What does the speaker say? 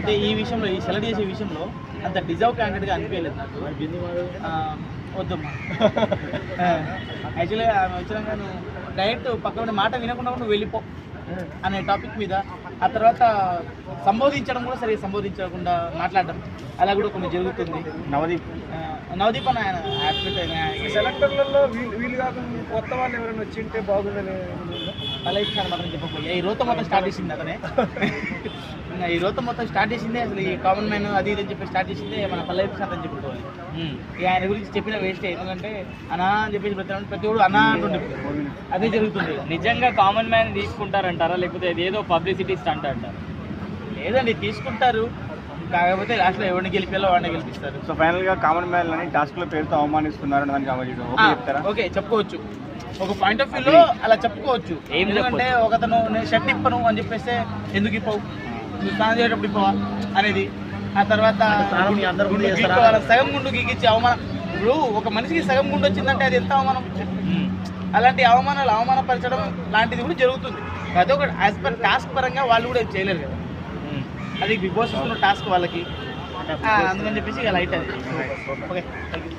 అంటే ఈ విషయంలో ఈ సెలెక్ట్ చేసే విషయంలో అంత డిజర్వ్ క్యాండిడేట్గా అనిపించలేదు వద్దమ్మా యాక్చువల్లీ ఆమె వచ్చినాక నువ్వు డైరెక్ట్ పక్కన మాట వినకుండా నువ్వు వెళ్ళిపో అనే టాపిక్ మీద. ఆ తర్వాత సంబోధించడం కూడా సరిగ్గా సంబోధించకుండా మాట్లాడడం అలా కూడా కొన్ని జరుగుతుంది. నవదీప్? నవదీప్ అన్న ఆయన సెలెక్టర్లలో వీళ్ళు వీళ్ళు కాకుండా కొత్త వాళ్ళు ఎవరైనా వచ్చి ఉంటే బాగుందని పల్లవి సార్ మాత్రం చెప్పకపోయా. ఈ రోత మొత్తం స్టార్ట్ చేసింది అతనే. ఈ రోత మొత్తం స్టార్ట్ చేసిందే అసలు ఈ కామన్ మ్యాన్ అది ఇది అని చెప్పి స్టార్ట్ చేసిందే మన పల్లవి సార్ అని చెప్పుకోవాలి ఇక ఆయన గురించి చెప్పిన వేస్ట్ ఎందుకంటే అనా అని చెప్పేసి ప్రతి ప్రతి ఒడు అనా అంటుండే. అదే జరుగుతుంది. నిజంగా కామన్ మ్యాన్ తీసుకుంటారంటారా? లేకపోతే ఇది ఏదో పబ్లిసిటీ స్టంట్ అంటారా? లేదండి తీసుకుంటారు. కాకపోతే లాస్ట్లో ఎవరిని గెలిపేలో వాడిని గెలిపిస్తారు. సో ఫైనల్గా కామన్ మ్యాన్ అని టాస్క్లో పేరుతో అవమానిస్తున్నారు అని దానికి. ఓకే చెప్తారా? ఓకే చెప్పుకోవచ్చు. ఒక పాయింట్ ఆఫ్ వ్యూలో అలా చెప్పుకోవచ్చు. ఏం ఎందుకంటే ఒకతను నేను షర్ట్ ఇప్పను అని చెప్పేస్తే ఎందుకు ఇప్పవు? నువ్వు స్నానం చేసేటప్పుడు ఇప్పవా అనేది. ఆ తర్వాత. సగం గుండు గీకిచ్చి అవమానం ఇప్పుడు ఒక మనిషికి సగం గుండు వచ్చిందంటే అది ఎంత అవమానం? అలాంటి అవమానాలు అవమానపరచడం లాంటిది కూడా జరుగుతుంది. అదే ఒక యాజ్ పర్ టాస్క్ పరంగా వాళ్ళు కూడా చేయలేరు కదా. అది బిగ్ బాస్ టాస్క్ వాళ్ళకి అందుకని చెప్పేసి ఇక లైట్ అది. Okay thank you